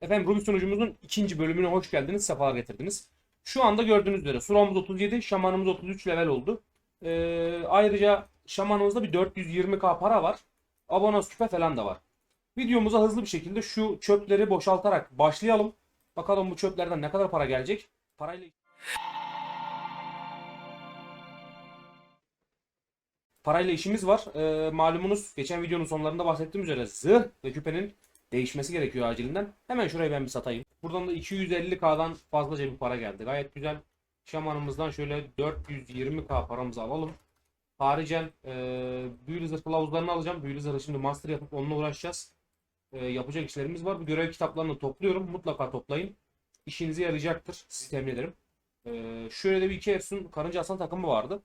Efendim Ruby sunucumuzun ikinci bölümüne hoş geldiniz, sefalar getirdiniz. Şu anda gördüğünüz üzere Suramız 37, Şamanımız 33 level oldu. Ee, ayrıca Şamanımızda bir 420k para var. Abonos küpe falan da var. Videomuza hızlı bir şekilde şu çöpleri boşaltarak başlayalım. Bakalım bu çöplerden ne kadar para gelecek. Parayla Parayla işimiz var. Ee, malumunuz geçen videonun sonlarında bahsettiğim üzere zırh ve küpenin değişmesi gerekiyor acilinden. Hemen şurayı ben bir satayım. Buradan da 250k'dan fazlaca bir para geldi. Gayet güzel. Şamanımızdan şöyle 420k paramızı alalım. Haricen e, büyülü kılavuzlarını alacağım. Büyülü zırhı şimdi master yapıp onunla uğraşacağız. E, yapacak işlerimiz var. Bu görev kitaplarını topluyorum. Mutlaka toplayın. İşinize yarayacaktır. Sizi ederim. E, şöyle de bir iki Efsun Karınca Aslan takımı vardı.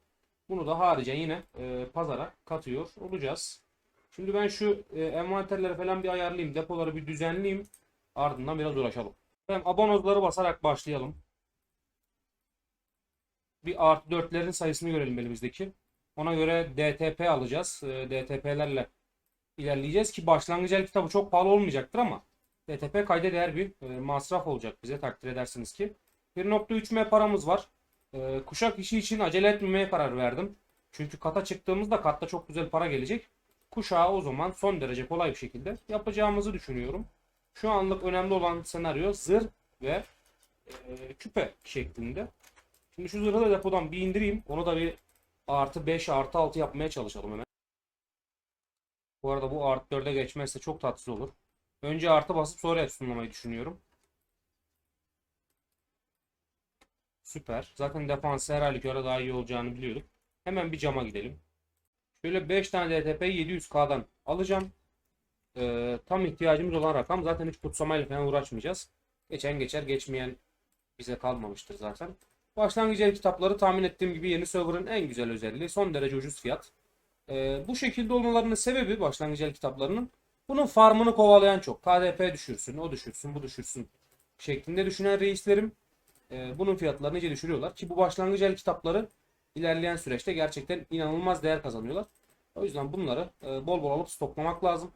Bunu da haricen yine e, pazara katıyor olacağız. Şimdi ben şu e, envanterleri falan bir ayarlayayım. Depoları bir düzenleyeyim. Ardından biraz uğraşalım. Ben abonozları basarak başlayalım. Bir artı 4'lerin sayısını görelim elimizdeki. Ona göre DTP alacağız. E, DTP'lerle ilerleyeceğiz ki başlangıç el kitabı çok pahalı olmayacaktır ama DTP kayda değer bir e, masraf olacak bize takdir edersiniz ki. 1.3M paramız var. E, kuşak işi için acele etmemeye karar verdim. Çünkü kata çıktığımızda katta çok güzel para gelecek. Kuşağı o zaman son derece kolay bir şekilde yapacağımızı düşünüyorum. Şu anlık önemli olan senaryo zırh ve e, küpe şeklinde. Şimdi şu zırhı da depodan bir indireyim. Onu da bir artı 5 artı 6 yapmaya çalışalım hemen. Bu arada bu artı 4'e geçmezse çok tatsız olur. Önce artı basıp sonra sunlamayı düşünüyorum. Süper. Zaten defans her halükarda daha iyi olacağını biliyorduk. Hemen bir cama gidelim. Şöyle 5 tane DTP 700K'dan alacağım. Ee, tam ihtiyacımız olan rakam. Zaten hiç kutsamayla falan uğraşmayacağız. Geçen geçer geçmeyen bize kalmamıştır zaten. Başlangıç el kitapları tahmin ettiğim gibi yeni server'ın en güzel özelliği. Son derece ucuz fiyat. Ee, bu şekilde olmalarının sebebi başlangıç el kitaplarının bunun farmını kovalayan çok. KDP düşürsün, o düşürsün, bu düşürsün şeklinde düşünen reislerim e, bunun fiyatlarını iyice düşürüyorlar. Ki bu başlangıç el kitapları ilerleyen süreçte gerçekten inanılmaz değer kazanıyorlar. O yüzden bunları e, bol bol alıp stoklamak lazım.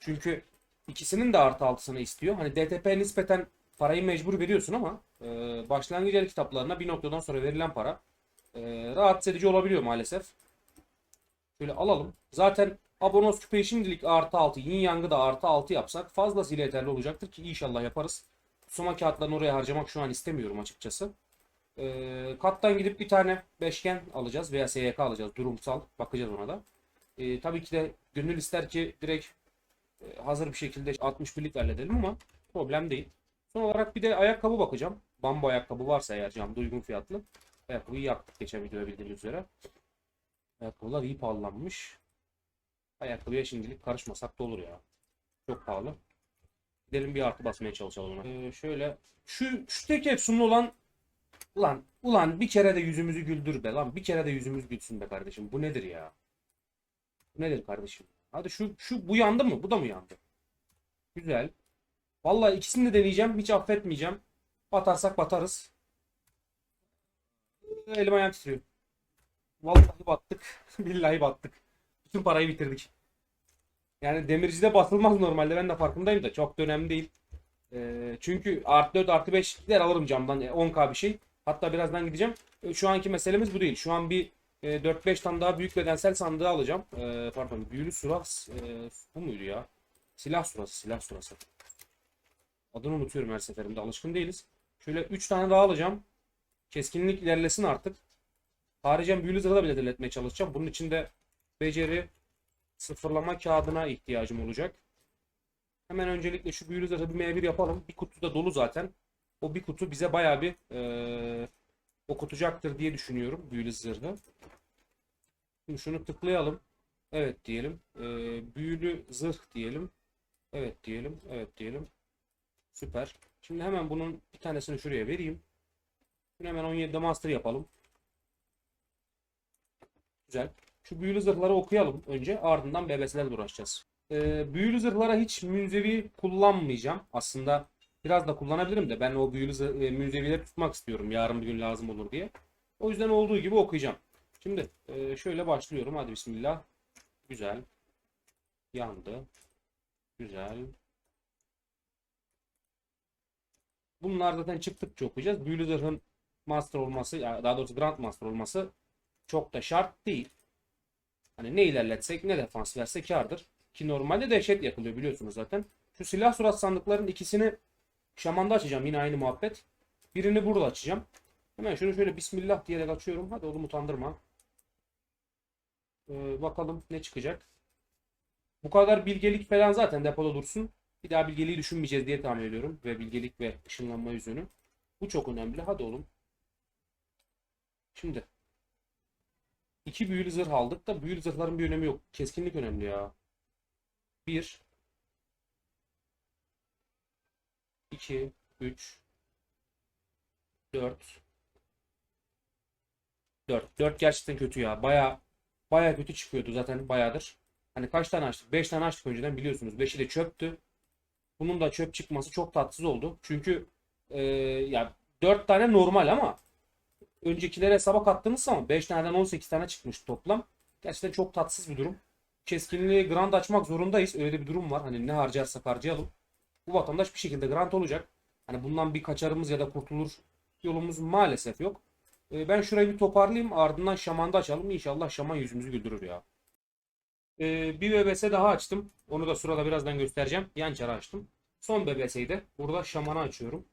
Çünkü ikisinin de artı altısını istiyor. Hani DTP nispeten parayı mecbur veriyorsun ama e, başlangıç el kitaplarına bir noktadan sonra verilen para e, rahatsız edici olabiliyor maalesef. Şöyle alalım. Zaten abonos küpeyi şimdilik artı 6, yin yangı da artı 6 yapsak fazlasıyla yeterli olacaktır ki inşallah yaparız. Suma kağıtlarını oraya harcamak şu an istemiyorum açıkçası. E, kattan gidip bir tane beşgen alacağız veya SYK alacağız. Durumsal. Bakacağız ona da. E, tabii ki de gönül ister ki direkt e, hazır bir şekilde 61'lik halledelim ama problem değil. Son olarak bir de ayakkabı bakacağım. Bambu ayakkabı varsa eğer camda uygun fiyatlı. Ayakkabıyı yaptık geçen videoda bildiğiniz üzere. Ayakkabılar iyi pahalanmış. Ayakkabıya şimdilik karışmasak da olur ya. Çok pahalı. Gidelim bir artı basmaya çalışalım ona. Ee, şöyle şu şu tek efsunlu olan ulan ulan bir kere de yüzümüzü güldür be lan bir kere de yüzümüz gülsün be kardeşim. Bu nedir ya? Bu nedir kardeşim? Hadi şu şu bu yandı mı? Bu da mı yandı? Güzel. Vallahi ikisini de deneyeceğim. Hiç affetmeyeceğim. Batarsak batarız. Elim ayağım titriyor. Vallahi battık. Billahi battık. Bütün parayı bitirdik. Yani demircide basılmaz normalde. Ben de farkındayım da çok da önemli değil. Ee, çünkü artı 4 artı 5 gider alırım camdan. E, 10k bir şey. Hatta birazdan gideceğim. E, şu anki meselemiz bu değil. Şu an bir e, 4-5 tane daha büyük bedensel sandığı alacağım. E, pardon büyülü. E, bu muydu ya? Silah surası. Silah surası. Adını unutuyorum her seferinde. Alışkın değiliz. Şöyle 3 tane daha alacağım. Keskinlik ilerlesin artık. Haricen büyülü zırhı da bile ilerletmeye çalışacağım. Bunun için de beceri sıfırlama kağıdına ihtiyacım olacak. Hemen öncelikle şu büyülü zırhı bir M1 yapalım. Bir kutu da dolu zaten. O bir kutu bize bayağı bir eee okutacaktır diye düşünüyorum büyülü zırhı. Şimdi şunu tıklayalım. Evet diyelim. Eee, büyülü zırh diyelim. Evet diyelim. Evet diyelim. Süper. Şimdi hemen bunun bir tanesini şuraya vereyim. Şimdi hemen 17'de master yapalım. Güzel. Şu büyülü zırhları okuyalım önce. Ardından bebeslerle uğraşacağız. Ee, büyülü zırhlara hiç münzevi kullanmayacağım. Aslında biraz da kullanabilirim de ben o büyülü e, tutmak istiyorum. Yarın bir gün lazım olur diye. O yüzden olduğu gibi okuyacağım. Şimdi e, şöyle başlıyorum. Hadi bismillah. Güzel. Yandı. Güzel. Bunlar zaten çıktıkça okuyacağız. Büyülü zırhın master olması, daha doğrusu Grand Master olması çok da şart değil. Hani ne ilerletsek ne defans versek kardır. Ki normalde dehşet yakılıyor biliyorsunuz zaten. Şu silah surat sandıkların ikisini şamanda açacağım. Yine aynı muhabbet. Birini burada açacağım. Hemen şunu şöyle bismillah diyerek açıyorum. Hadi oğlum utandırma. Ee, bakalım ne çıkacak. Bu kadar bilgelik falan zaten depoda dursun. Bir daha bilgeliği düşünmeyeceğiz diye tahmin ediyorum. Ve bilgelik ve ışınlanma yüzünü. Bu çok önemli. Hadi oğlum. Şimdi. iki büyülü zırh aldık da büyülü zırhların bir önemi yok. Keskinlik önemli ya. Bir. İki, Üç. Dört. Dört. Dört gerçekten kötü ya. Baya baya kötü çıkıyordu zaten bayağıdır. Hani kaç tane açtık? Beş tane açtık önceden biliyorsunuz. Beşi de çöptü. Bunun da çöp çıkması çok tatsız oldu. Çünkü e, ya 4 tane normal ama öncekilere hesaba kattığınız zaman 5 taneden 18 tane çıkmış toplam. Gerçekten çok tatsız bir durum. Keskinliği grand açmak zorundayız. Öyle bir durum var. Hani ne harcarsak harcayalım. Bu vatandaş bir şekilde grant olacak. Hani bundan bir kaçarımız ya da kurtulur yolumuz maalesef yok. E, ben şurayı bir toparlayayım. Ardından şamanda açalım. İnşallah şaman yüzümüzü güldürür ya. E, bir BBS daha açtım. Onu da sırada birazdan göstereceğim. Yan çara açtım. Son BBS'yi de burada şamanı açıyorum.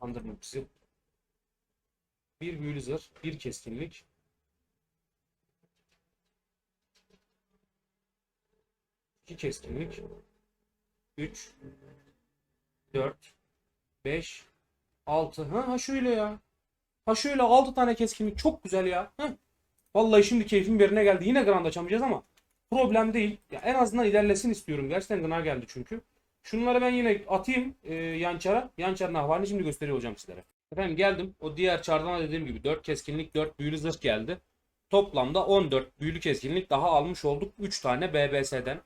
Andırma bizi. Bir büyülü zırh, bir keskinlik. İki keskinlik. 3 4 5 6 ha, ha şöyle ya. Ha şöyle 6 tane keskinlik çok güzel ya. Heh. Vallahi şimdi keyfim yerine geldi. Yine grand açamayacağız ama problem değil. Ya en azından ilerlesin istiyorum. Gerçekten gına geldi çünkü. Şunları ben yine atayım e, yan çara. Yan çarın ahvalini şimdi gösteriyor olacağım sizlere. Efendim geldim. O diğer çardan dediğim gibi 4 keskinlik 4 büyülü zırh geldi. Toplamda 14 büyülü keskinlik daha almış olduk. 3 tane BBS'den.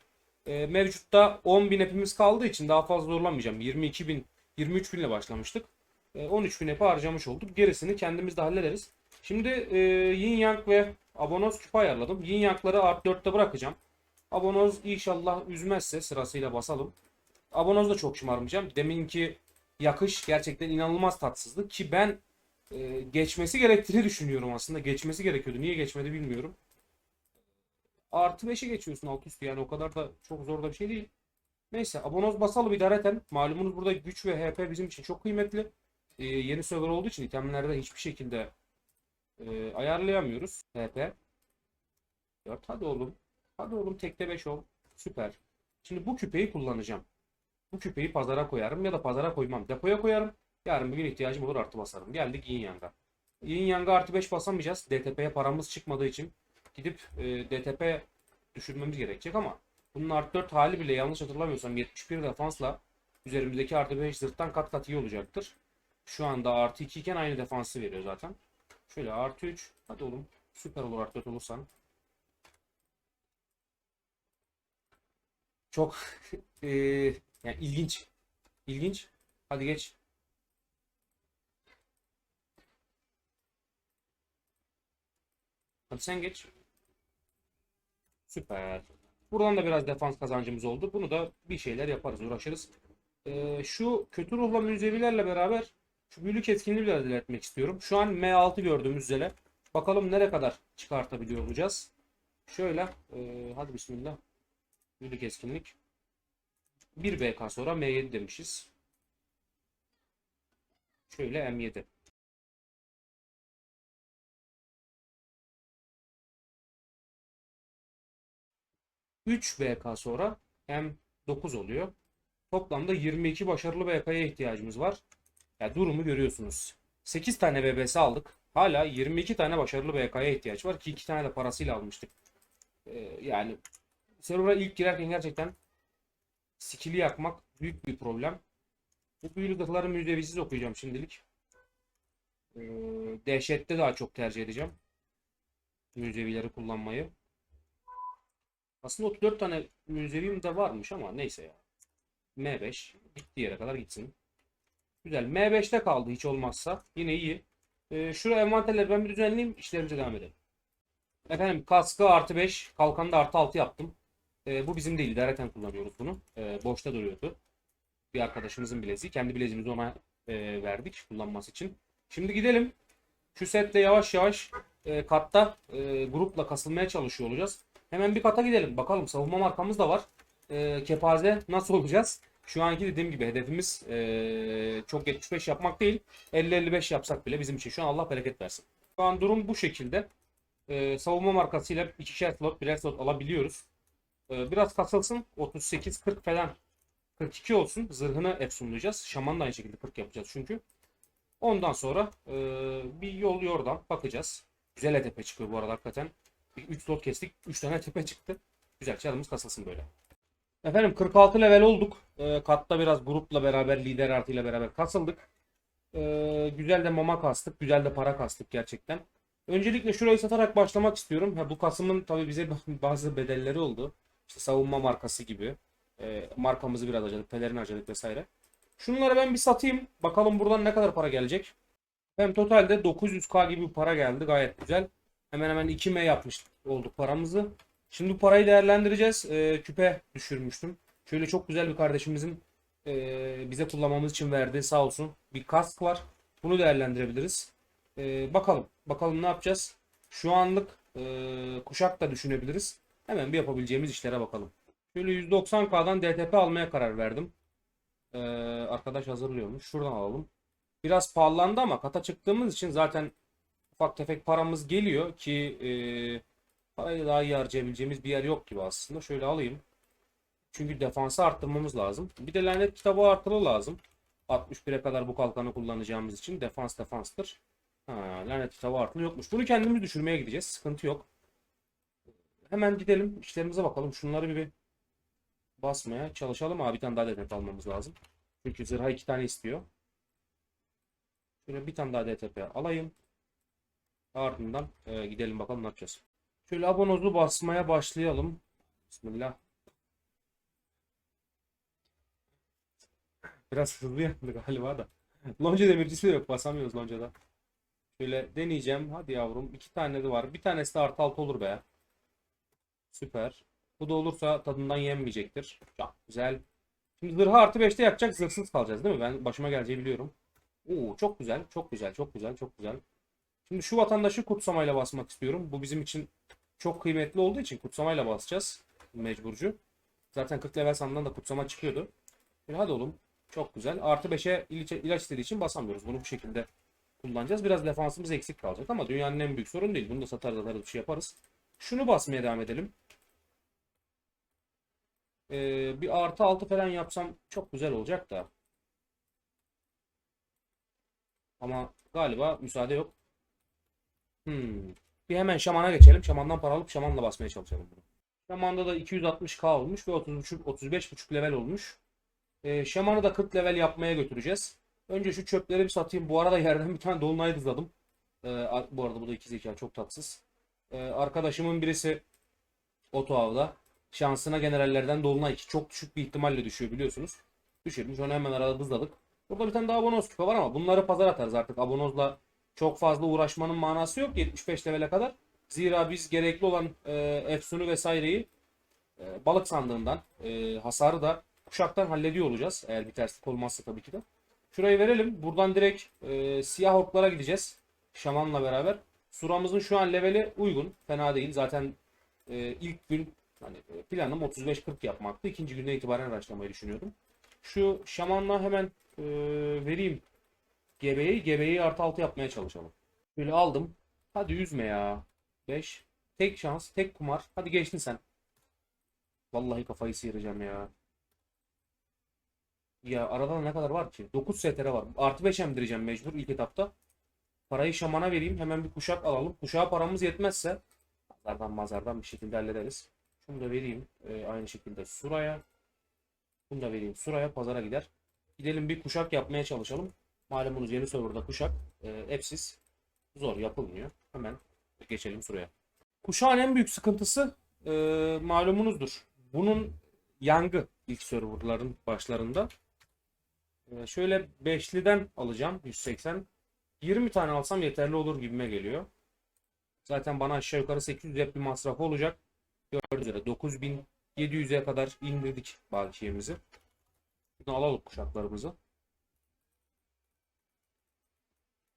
E, mevcutta 10.000 hepimiz kaldığı için daha fazla zorlamayacağım. 22.000 23.000 ile başlamıştık. E, 13.000 hepi harcamış olduk. Gerisini kendimiz de hallederiz. Şimdi e, Yin Yang ve Abonoz küpe ayarladım. Yin Yang'ları art 4'te bırakacağım. Abonoz inşallah üzmezse sırasıyla basalım. Abonoz da çok şımarmayacağım. Deminki yakış gerçekten inanılmaz tatsızdı ki ben e, geçmesi gerektiğini düşünüyorum aslında. Geçmesi gerekiyordu. Niye geçmedi bilmiyorum. Artı 5'e geçiyorsun alt üstü yani o kadar da çok zor da bir şey değil. Neyse abonoz basalım idareten. Malumunuz burada güç ve HP bizim için çok kıymetli. Ee, yeni server olduğu için itemlerde hiçbir şekilde e, ayarlayamıyoruz. HP. 4 hadi oğlum. Hadi oğlum tekte 5 ol. Süper. Şimdi bu küpeyi kullanacağım. Bu küpeyi pazara koyarım ya da pazara koymam. Depoya koyarım. Yarın bir gün ihtiyacım olur artı basarım. Geldik Yin Yang'a. Yin Yang'a artı 5 basamayacağız. DTP'ye paramız çıkmadığı için gidip e, DTP düşürmemiz gerekecek ama bunun artı 4 hali bile yanlış hatırlamıyorsam 71 defansla üzerimizdeki artı 5 zırhtan kat kat iyi olacaktır. Şu anda artı 2 iken aynı defansı veriyor zaten. Şöyle artı 3. Hadi oğlum. Süper olur artı 4 olursan. Çok e, yani ilginç. İlginç. Hadi geç. Hadi sen geç. Süper. Buradan da biraz defans kazancımız oldu. Bunu da bir şeyler yaparız, uğraşırız. Ee, şu kötü ruhla müzevilerle beraber şu büyülük etkinliği biraz ilerletmek istiyorum. Şu an M6 gördüğümüz üzere. Bakalım nereye kadar çıkartabiliyor olacağız. Şöyle. E, hadi bismillah. Büyülük etkinlik. 1 BK sonra M7 demişiz. Şöyle M7. Üç BK sonra M9 oluyor. Toplamda 22 başarılı BK'ya ihtiyacımız var. Ya durumu görüyorsunuz. 8 tane BBS aldık. Hala 22 tane başarılı BK'ya ihtiyaç var ki 2 tane de parasıyla almıştık. Ee, yani server'a ilk girerken gerçekten skill'i yakmak büyük bir problem. Bu zırhları müjdevisiz okuyacağım şimdilik. Ee, dehşette daha çok tercih edeceğim. Müzevileri kullanmayı. Aslında 34 tane müzevim de varmış ama neyse ya. M5 gittiği yere kadar gitsin. Güzel. M5'te kaldı hiç olmazsa. Yine iyi. Ee, şuraya envanterleri ben bir düzenleyeyim. İşlerimize devam edelim. Efendim kaskı artı 5. Kalkanı da artı 6 yaptım. Ee, bu bizim değil. İdareten kullanıyoruz bunu. Ee, boşta duruyordu. Bir arkadaşımızın bileziği. Kendi bileziğimizi ona e, verdik kullanması için. Şimdi gidelim. Şu sette yavaş yavaş e, katta e, grupla kasılmaya çalışıyor olacağız. Hemen bir kata gidelim. Bakalım savunma markamız da var. E, kepaze nasıl olacağız? Şu anki dediğim gibi hedefimiz e, çok 75 yapmak değil. 50-55 yapsak bile bizim için şu an Allah bereket versin. Şu an durum bu şekilde. E, savunma markasıyla ikişer slot birer slot alabiliyoruz. E, biraz kasılsın. 38-40 falan 42 olsun. Zırhını efsunlayacağız. Şaman da aynı şekilde 40 yapacağız çünkü. Ondan sonra e, bir yol yordan bakacağız. Güzel tepe çıkıyor bu arada hakikaten. 3 slot kestik. 3 tane tepe çıktı. Güzel çarımız kasılsın böyle. Efendim 46 level olduk. E, katta biraz grupla beraber lider artıyla beraber kasıldık. E, güzel de mama kastık. Güzel de para kastık gerçekten. Öncelikle şurayı satarak başlamak istiyorum. Ha, bu kasımın tabii bize bazı bedelleri oldu. İşte savunma markası gibi. E, markamızı biraz harcadık. Pelerin harcadık vesaire. Şunları ben bir satayım. Bakalım buradan ne kadar para gelecek. Hem totalde 900k gibi para geldi. Gayet güzel. Hemen hemen 2M yapmış olduk paramızı. Şimdi parayı değerlendireceğiz. Ee, küpe düşürmüştüm. Şöyle çok güzel bir kardeşimizin e, bize kullanmamız için verdiği sağ olsun bir kask var. Bunu değerlendirebiliriz. Ee, bakalım. Bakalım ne yapacağız. Şu anlık e, kuşak da düşünebiliriz. Hemen bir yapabileceğimiz işlere bakalım. Şöyle 190k'dan DTP almaya karar verdim. Ee, arkadaş hazırlıyormuş. Şuradan alalım. Biraz pahalandı ama kata çıktığımız için zaten ufak tefek paramız geliyor ki e, parayı daha iyi harcayabileceğimiz bir yer yok gibi aslında. Şöyle alayım. Çünkü defansı arttırmamız lazım. Bir de lanet kitabı artırı lazım. 61'e kadar bu kalkanı kullanacağımız için defans defanstır. Ha, lanet kitabı artırı yokmuş. Bunu kendimiz düşürmeye gideceğiz. Sıkıntı yok. Hemen gidelim. işlerimize bakalım. Şunları bir, bir basmaya çalışalım. Abi bir tane daha DTP almamız lazım. Çünkü zırha iki tane istiyor. Şöyle bir tane daha DTP alayım. Ardından e, gidelim bakalım ne yapacağız. Şöyle abonozu basmaya başlayalım. Bismillah. Biraz hızlı yaptı galiba da. Lonca demircisi de yok. Basamıyoruz loncada. Şöyle deneyeceğim. Hadi yavrum. iki tane de var. Bir tanesi de artı altı olur be. Süper. Bu da olursa tadından yenmeyecektir. Çok güzel. Şimdi zırhı artı 5'te yapacak zırhsız kalacağız değil mi? Ben başıma geleceği biliyorum. Oo, çok güzel, çok güzel, çok güzel, çok güzel. Şimdi şu vatandaşı kutsamayla basmak istiyorum. Bu bizim için çok kıymetli olduğu için kutsamayla basacağız. Mecburcu. Zaten 40 level sandan da kutsama çıkıyordu. Şimdi hadi oğlum. Çok güzel. Artı 5'e ilaç, istediği için basamıyoruz. Bunu bu şekilde kullanacağız. Biraz defansımız eksik kalacak ama dünyanın en büyük sorun değil. Bunu da satarız atarız bir şey yaparız. Şunu basmaya devam edelim. Ee, bir artı 6 falan yapsam çok güzel olacak da. Ama galiba müsaade yok. Hmm. Bir hemen şamana geçelim. Şamandan para alıp şamanla basmaya çalışalım bunu. Şamanda da 260k olmuş ve 30, 35.5 level olmuş. Ee, şamanı da 40 level yapmaya götüreceğiz. Önce şu çöpleri bir satayım. Bu arada yerden bir tane dolunay hızladım. Ee, bu arada bu da iki zeka çok tatsız. Ee, arkadaşımın birisi oto avda. Şansına generallerden dolunay 2 çok düşük bir ihtimalle düşüyor biliyorsunuz. Düşürmüş onu hemen arada hızladık. Burada bir tane daha abonoz küpe var ama bunları pazar atarız artık. Abonozla çok fazla uğraşmanın manası yok 75 levele kadar. Zira biz gerekli olan e, efsunu vesaireyi e, balık sandığından e, hasarı da kuşaktan hallediyor olacağız. Eğer bir terslik olmazsa tabii ki de. Şurayı verelim. Buradan direkt e, siyah orklara gideceğiz. Şamanla beraber. Suramızın şu an leveli uygun. Fena değil. Zaten e, ilk gün hani e, planım 35-40 yapmaktı. İkinci günden itibaren araştırmayı düşünüyordum. Şu şamanla hemen e, vereyim GB'yi. GB'yi artı 6 yapmaya çalışalım. Böyle aldım. Hadi yüzme ya. 5. Tek şans. Tek kumar. Hadi geçtin sen. Vallahi kafayı sıyıracağım ya. Ya arada ne kadar var ki? 9 STR var. Artı 5 emdireceğim mecbur ilk etapta. Parayı şamana vereyim. Hemen bir kuşak alalım. Kuşağa paramız yetmezse pazardan mazardan bir şekilde hallederiz. Şunu da vereyim. Ee, aynı şekilde Sura'ya. Bunu da vereyim. Sura'ya pazara gider. Gidelim bir kuşak yapmaya çalışalım. Malumunuz yeni serverda kuşak e, app'siz zor yapılmıyor. Hemen geçelim Sura'ya. Kuşağın en büyük sıkıntısı e, malumunuzdur. Bunun yangı ilk serverların başlarında. E, şöyle 5'liden alacağım 180. 20 tane alsam yeterli olur gibime geliyor. Zaten bana aşağı yukarı 800 hep bir masrafı olacak. Gördüğünüz üzere 9700'e kadar indirdik bakiyemizi. Bunu alalım kuşaklarımızı.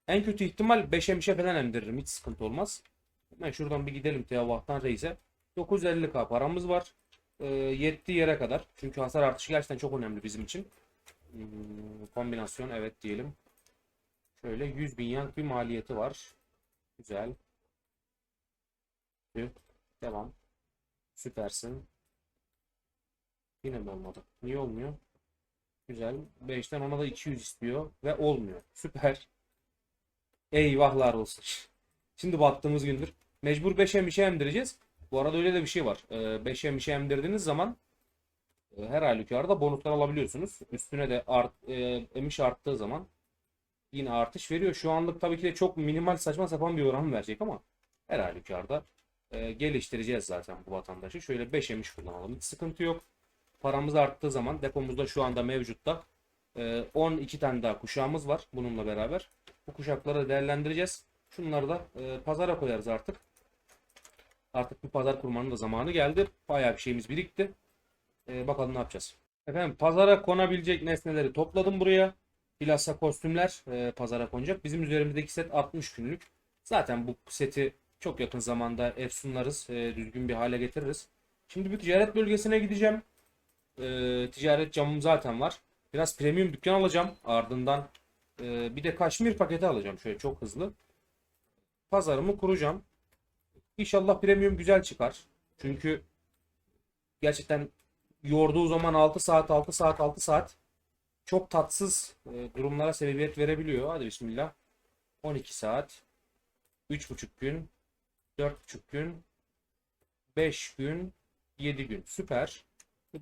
En kötü ihtimal 5'e mişe falan emdiririm. Hiç sıkıntı olmaz. Hemen şuradan bir gidelim Tevahtan Reis'e. 950k paramız var. Ee, yettiği yere kadar. Çünkü hasar artışı gerçekten çok önemli bizim için. Hmm, kombinasyon evet diyelim. Şöyle 100 bin yank bir maliyeti var. Güzel. Devam. Süpersin. Yine mi olmadı? Niye olmuyor? Güzel. 5'ten ona da 200 istiyor ve olmuyor. Süper. Eyvahlar olsun. Şimdi battığımız gündür. Mecbur 5'e bir şey emdireceğiz. Bu arada öyle de bir şey var. 5'e bir şey emdirdiğiniz zaman e, her halükarda bonuslar alabiliyorsunuz. Üstüne de art, e, emiş arttığı zaman yine artış veriyor. Şu anlık tabii ki de çok minimal saçma sapan bir oran verecek ama her halükarda e, geliştireceğiz zaten bu vatandaşı. Şöyle 5 emiş kullanalım. Hiç sıkıntı yok. Paramız arttığı zaman depomuzda şu anda mevcutta e, 12 tane daha kuşağımız var bununla beraber. Bu kuşakları değerlendireceğiz. Şunları da e, pazara koyarız artık. Artık bir pazar kurmanın da zamanı geldi. Bayağı bir şeyimiz birikti. E, bakalım ne yapacağız. Efendim pazara konabilecek nesneleri topladım buraya. Bilhassa kostümler e, pazara konacak. Bizim üzerimizdeki set 60 günlük. Zaten bu seti çok yakın zamanda efsunlarız. E, düzgün bir hale getiririz. Şimdi bir ticaret bölgesine gideceğim. E, ticaret camım zaten var. Biraz premium dükkan alacağım. Ardından e, bir de kaşmir paketi alacağım. Şöyle çok hızlı. Pazarımı kuracağım. İnşallah premium güzel çıkar. Çünkü gerçekten yorduğu zaman 6 saat 6 saat 6 saat çok tatsız e, durumlara sebebiyet verebiliyor. Hadi bismillah. 12 saat 3,5 gün 4,5 gün 5 gün 7 gün. Süper.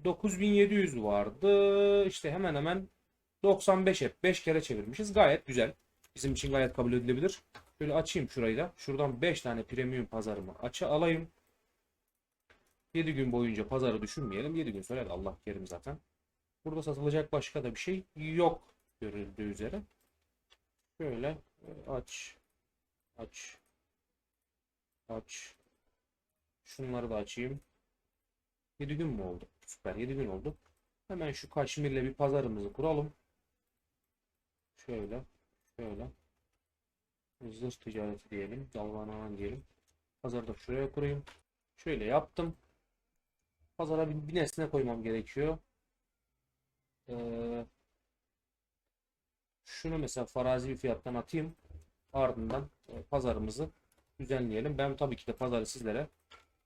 9700 vardı. İşte hemen hemen 95 hep 5 kere çevirmişiz. Gayet güzel. Bizim için gayet kabul edilebilir. Şöyle açayım şurayı da. Şuradan 5 tane premium pazarımı açı alayım. 7 gün boyunca pazarı düşünmeyelim. 7 gün sonra Allah kerim zaten. Burada satılacak başka da bir şey yok görüldüğü üzere. Şöyle e, aç. Aç. Aç. Şunları da açayım. 7 gün mü oldu? Süper 7 gün oldu. Hemen şu kaşmirle bir pazarımızı kuralım. Şöyle. Şöyle. Zırh ticareti diyelim. Dalgananan diyelim. Pazarı da şuraya kurayım. Şöyle yaptım. Pazara bir, bir nesne koymam gerekiyor. Ee, şunu mesela farazi bir fiyattan atayım. Ardından e, pazarımızı düzenleyelim. Ben tabii ki de pazarı sizlere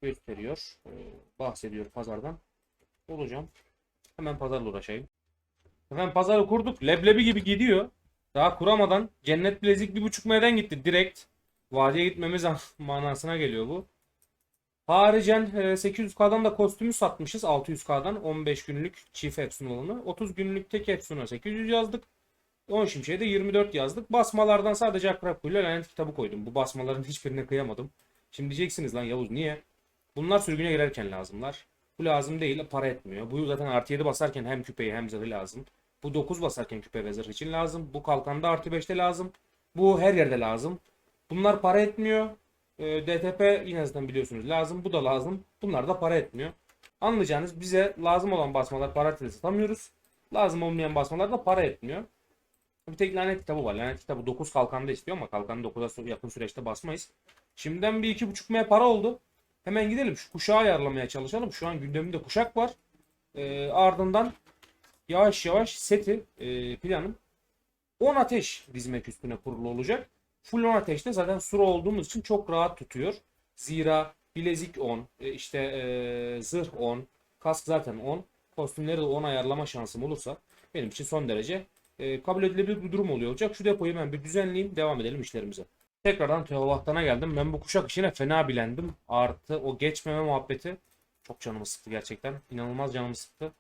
gösteriyor. e, bahsediyor pazardan. Olacağım. Hemen pazarla uğraşayım. Efendim pazarı kurduk. Leblebi gibi gidiyor. Daha kuramadan cennet bilezik bir buçuk M'den gitti. Direkt vadiye gitmemiz manasına geliyor bu. Haricen e, 800K'dan da kostümü satmışız. 600K'dan 15 günlük çift Epson olanı. 30 günlük tek Epson'a 800 yazdık. 10 şimşeğe de 24 yazdık. Basmalardan sadece Akrap ile lanet kitabı koydum. Bu basmaların hiçbirine kıyamadım. Şimdi diyeceksiniz lan Yavuz niye? Bunlar sürgüne girerken lazımlar. Bu lazım değil para etmiyor. Bu zaten artı 7 basarken hem küpeyi hem zırhı lazım. Bu 9 basarken küpe ve zırh için lazım. Bu kalkanda artı 5'te lazım. Bu her yerde lazım. Bunlar para etmiyor. E, DTP yine zaten biliyorsunuz lazım. Bu da lazım. Bunlar da para etmiyor. Anlayacağınız bize lazım olan basmalar para etmesi satamıyoruz. Lazım olmayan basmalar da para etmiyor. Bir tek lanet kitabı var. Lanet kitabı 9 kalkanda istiyor ama kalkanı 9'a yakın süreçte basmayız. Şimdiden bir 2.5 M para oldu. Hemen gidelim şu kuşağı ayarlamaya çalışalım. Şu an gündemimde kuşak var. E, ardından yavaş yavaş seti e, planım 10 ateş dizmek üstüne kurulu olacak. Full 10 ateşte zaten sura olduğumuz için çok rahat tutuyor. Zira bilezik 10, e, işte e, zırh 10, kask zaten 10. Kostümleri de 10 ayarlama şansım olursa benim için son derece e, kabul edilebilir bir durum oluyor olacak. Şu depoyu ben bir düzenleyeyim devam edelim işlerimize. Tekrardan Teovahtana geldim. Ben bu kuşak işine fena bilendim. Artı o geçmeme muhabbeti çok canımı sıktı gerçekten. İnanılmaz canımı sıktı.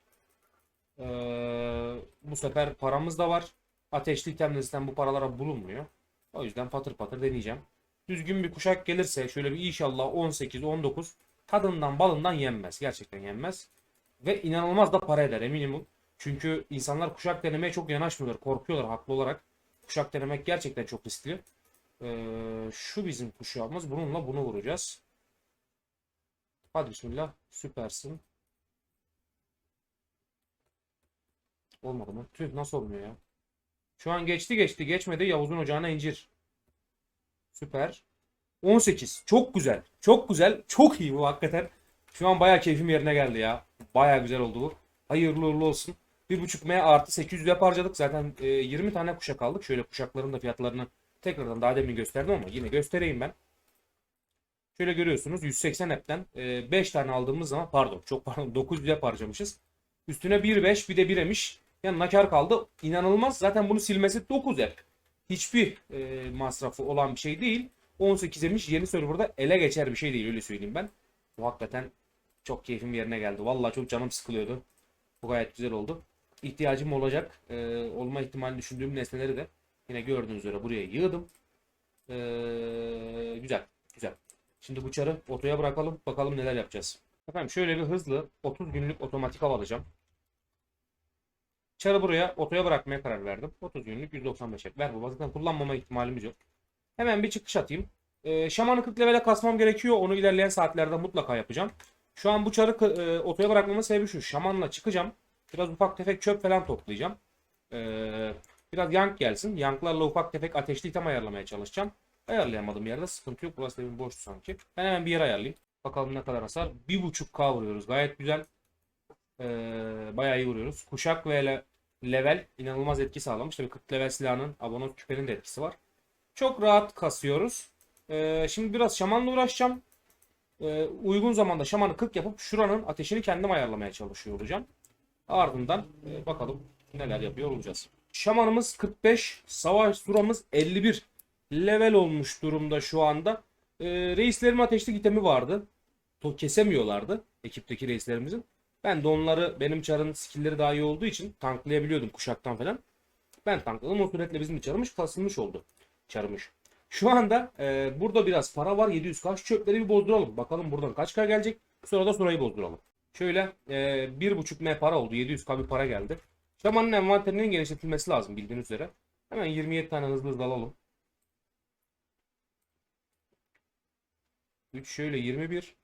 Ee, bu sefer paramız da var. Ateşli itemlerden bu paralara bulunmuyor. O yüzden patır patır deneyeceğim. Düzgün bir kuşak gelirse şöyle bir inşallah 18-19 tadından balından yenmez. Gerçekten yenmez. Ve inanılmaz da para eder eminim. Çünkü insanlar kuşak denemeye çok yanaşmıyorlar. Korkuyorlar haklı olarak. Kuşak denemek gerçekten çok riskli. Ee, şu bizim kuşağımız. Bununla bunu vuracağız. Hadi bismillah. Süpersin. Olmadı mı? Tüh nasıl olmuyor ya? Şu an geçti geçti geçmedi. Yavuz'un ocağına incir. Süper. 18. Çok güzel. Çok güzel. Çok iyi bu hakikaten. Şu an bayağı keyfim yerine geldi ya. Bayağı güzel oldu bu. Hayırlı uğurlu olsun. 1.5 M artı 800 yap harcadık. Zaten e, 20 tane kuşak aldık. Şöyle kuşakların da fiyatlarını tekrardan daha demin gösterdim ama yine göstereyim ben. Şöyle görüyorsunuz 180 app'ten e, 5 tane aldığımız zaman pardon çok pardon 900 app harcamışız. Üstüne 1.5 bir de 1 emiş. Yani nakar kaldı. İnanılmaz. Zaten bunu silmesi 9 app. Hiçbir e, masrafı olan bir şey değil. 18 emiş yeni serverda ele geçer bir şey değil öyle söyleyeyim ben. Bu hakikaten çok keyfim yerine geldi. Vallahi çok canım sıkılıyordu. Bu gayet güzel oldu. İhtiyacım olacak. e, olma ihtimalini düşündüğüm nesneleri de yine gördüğünüz üzere buraya yığdım. E, güzel. Güzel. Şimdi bu çarı otoya bırakalım. Bakalım neler yapacağız. Efendim şöyle bir hızlı 30 günlük otomatik av alacağım. Çarı buraya otoya bırakmaya karar verdim. 30 günlük 195 ek. Ver bu zaten kullanmama ihtimalimiz yok. Hemen bir çıkış atayım. Ee, şamanı 40 levele kasmam gerekiyor. Onu ilerleyen saatlerde mutlaka yapacağım. Şu an bu çarı e, otoya bırakmamın sebebi şu. Şamanla çıkacağım. Biraz ufak tefek çöp falan toplayacağım. Ee, biraz yank gelsin. Yanklarla ufak tefek ateşli item ayarlamaya çalışacağım. Ayarlayamadım yerde sıkıntı yok. Burası evin boştu sanki. Ben hemen bir yer ayarlayayım. Bakalım ne kadar hasar. 1.5k vuruyoruz. Gayet güzel. Ee, bayağı iyi vuruyoruz. Kuşak ve le- level inanılmaz etki sağlamış. Tabii 40 level silahının abonot küpenin de etkisi var. Çok rahat kasıyoruz. Ee, şimdi biraz şamanla uğraşacağım. Ee, uygun zamanda şamanı 40 yapıp şuranın ateşini kendim ayarlamaya çalışıyor olacağım. Ardından e, bakalım neler yapıyor olacağız. Şamanımız 45, savaş suramız 51 level olmuş durumda şu anda. Ee, reislerin ateşli itemi vardı. To kesemiyorlardı ekipteki reislerimizin. Ben de onları benim çarın skillleri daha iyi olduğu için tanklayabiliyordum kuşaktan falan. Ben tankladım o suretle bizim çarımız kasılmış oldu. Çarmış. Şu anda e, burada biraz para var 700k Şu çöpleri bir bozduralım. Bakalım buradan kaç k gelecek. Sonra da surayı bozduralım. Şöyle e, 1.5 m para oldu 700k bir para geldi. Şamanın envanterinin genişletilmesi lazım bildiğiniz üzere. Hemen 27 tane hızlı hızlı alalım. 3 şöyle 21.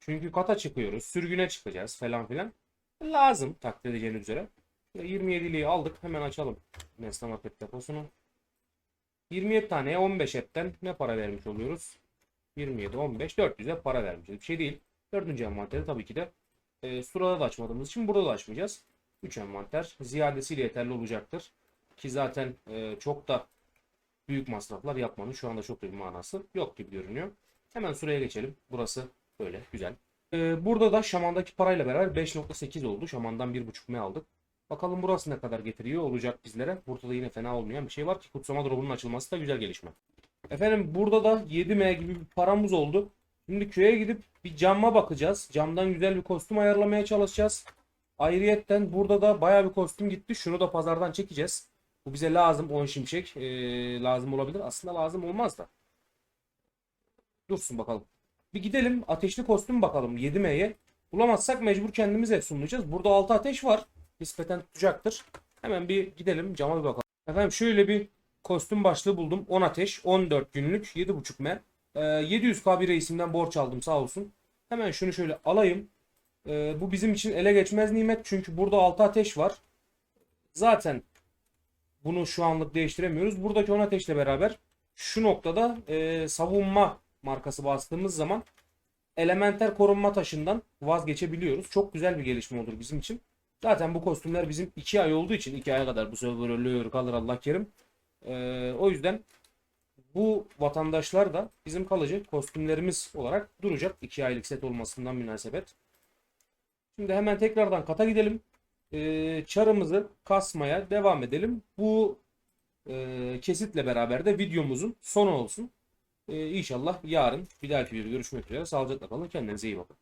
Çünkü kata çıkıyoruz. Sürgüne çıkacağız falan filan. Lazım takdir edeceğiniz üzere. Şöyle 27'liği aldık. Hemen açalım. Nesne market deposunu. 27 taneye 15 etten ne para vermiş oluyoruz? 27, 15, 400'e para vermişiz. Bir şey değil. Dördüncü envanteri tabii ki de e, surada da açmadığımız için burada da açmayacağız. 3 envanter ziyadesiyle yeterli olacaktır. Ki zaten e, çok da büyük masraflar yapmanın şu anda çok da bir manası yok gibi görünüyor. Hemen sıraya geçelim. Burası böyle güzel. Ee, burada da şamandaki parayla beraber 5.8 oldu. Şamandan 1.5 M aldık. Bakalım burası ne kadar getiriyor olacak bizlere. Burada da yine fena olmayan bir şey var ki kutsama drop'unun açılması da güzel gelişme. Efendim burada da 7M gibi bir paramız oldu. Şimdi köye gidip bir cama bakacağız. Camdan güzel bir kostüm ayarlamaya çalışacağız. Ayrıyetten burada da baya bir kostüm gitti. Şunu da pazardan çekeceğiz. Bu bize lazım 10 şimşek. Ee, lazım olabilir. Aslında lazım olmaz da. Dursun bakalım. Bir gidelim ateşli kostüm bakalım 7M'ye. Bulamazsak mecbur kendimiz efsunlayacağız. Burada 6 ateş var. Nispeten tutacaktır. Hemen bir gidelim cama bir bakalım. Efendim şöyle bir kostüm başlığı buldum. 10 ateş 14 günlük 7.5 M. Ee, 700k bir reisimden borç aldım sağ olsun. Hemen şunu şöyle alayım. Ee, bu bizim için ele geçmez nimet. Çünkü burada 6 ateş var. Zaten bunu şu anlık değiştiremiyoruz. Buradaki 10 ateşle beraber şu noktada e, savunma markası bastığımız zaman elementer korunma taşından vazgeçebiliyoruz. Çok güzel bir gelişme olur bizim için. Zaten bu kostümler bizim 2 ay olduğu için 2 aya kadar bu server ölüyor kalır Allah kerim. Ee, o yüzden bu vatandaşlar da bizim kalıcı kostümlerimiz olarak duracak. 2 aylık set olmasından münasebet. Şimdi hemen tekrardan kata gidelim. Ee, çarımızı kasmaya devam edelim. Bu e, kesitle beraber de videomuzun sonu olsun. Ee, inşallah yarın bir dahaki videoda görüşmek üzere. Sağlıcakla kalın. Kendinize iyi bakın.